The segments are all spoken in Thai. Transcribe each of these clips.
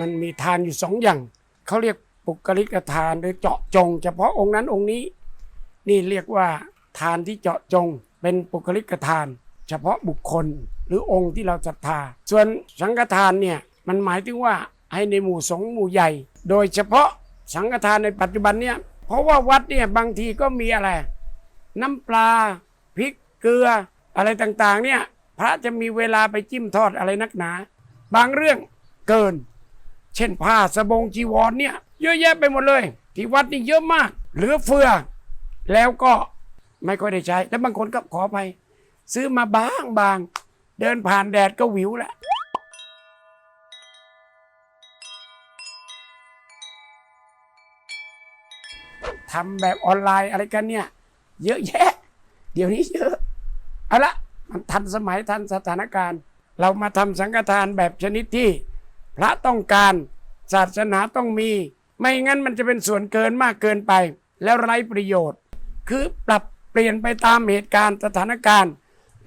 มันมีทานอยู่สองอย่างเขาเรียกปุกลิกทานหรือเจาะจง เฉพาะองค์นั้นองค์นี้ นี่เรียกว่าทานที่เจาะจง เป็นปุกลิกทาน เฉพาะบุคคลหรือองค์ที่เราศรัทธา ส่วนสังฆทานเนี่ยมันหมายถึงว่าให้ในหมู่สงฆ์หมู่ใหญ่ โดยเฉพาะสังฆทานในปัจจุบันเนี่ยเพราะว่าวัดเนี่ยบางทีก็มีอะไร น้ำปลาพริกเกลืออะไรต่างๆเนี่ยพระจะมีเวลาไปจิ้มทอดอะไรนักหนา บางเรื่องเกิน เช่นผ้าสบงจีวรเนี่ย เยอะแยะไปหมดเลย ที่วัดนี่เยอะมาก เหลือเฟือ แล้วก็ไม่ค่อยได้ใช้ แล้วบางคนก็ขอไปซื้อมาบางบาง เดินผ่านแดดก็หวิวแล้วทำแบบออนไลน์อะไรกันเนี่ย เยอะแยะ เดี๋ยวนี้เยอะเอาละมันทันสมัยทันสถานการณ์ เรามาทำสังฆทานแบบชนิดที่ พระต้องการศาสนาต้องมี ไม่งั้นมันจะเป็นส่วนเกินมากเกินไป แล้วไร้ประโยชน์ คือปรับเปลี่ยนไปตามเหตุการณ์สถานการณ์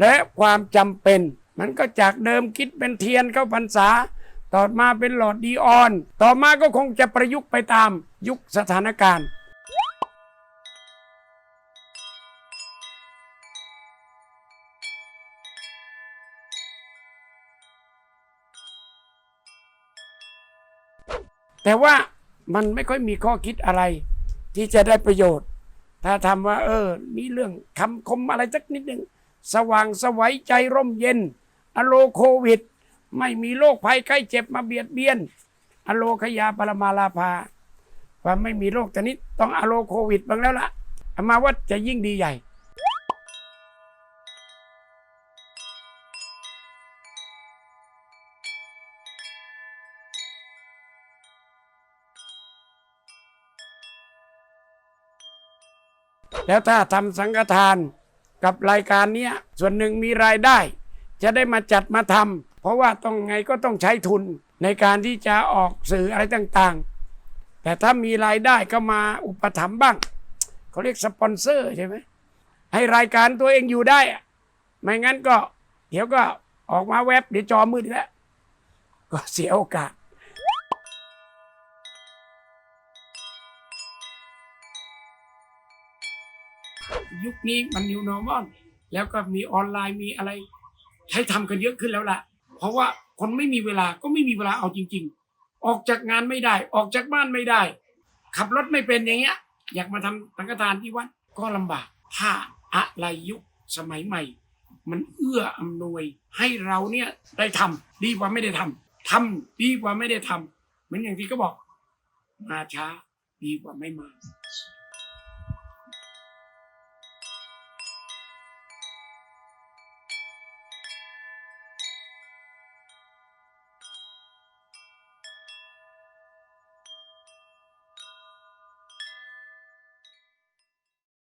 และความจำเป็น มันก็จากเดิมคิดเป็นเทียนเข้าพรรษา ต่อมาเป็นหลอดดีออน ต่อมาก็คงจะประยุกต์ไปตามยุคสถานการณ์ แต่ว่ามันไม่ค่อยมีข้อคิดอะไร ที่จะได้ประโยชน์ ถ้าทำว่า เออ มีเรื่องคำคมอะไรสักนิดหนึ่งสว่างสวัยใจร่มเย็น อโลโควิด ไม่มีโรคภัยไข้เจ็บมาเบียดเบียน อโลขยาปรมาลาภาความไม่มีโรคชนิดต้องอโลโควิดบ้างแล้วล่ะมาว่าจะยิ่งดีใหญ่ แล้วถ้าทำสังฆทานกับรายการเนี้ยส่วนหนึ่งมีรายได้ จะได้มาจัดมาทำเพราะว่าต้องไงก็ต้องใช้ทุนในการที่จะออกสื่ออะไรต่างๆ แต่ถ้ามีรายได้ก็มาอุปถัมภ์บ้างเขาเรียกสปอนเซอร์ใช่ไหมให้รายการตัวเองอยู่ได้ไม่งั้นก็ เดี๋ยวก็ออกมาแวบเดี๋ยวจอมืดแล้วก็เสียโอกาส ยุคนี้มัน new normal แล้วก็มีออนไลน์มีอะไรใช้ทำกันเยอะขึ้นแล้วล่ะ เพราะว่าคนไม่มีเวลาก็ไม่มีเวลาเอาจริง ๆ ออกจากงานไม่ได้ ออกจากบ้านไม่ได้ ขับรถไม่เป็นอย่างเงี้ย อยากมาทำสังฆทานที่วัดก็ลำบาก ถ้าอะไรยุคสมัยใหม่ มันเอื้ออำนวยให้เราเนี่ยได้ทำดีกว่าไม่ได้ทำทำดีกว่าไม่ได้ทำเหมือนอย่างที่เขาบอก มาช้าดีกว่าไม่มา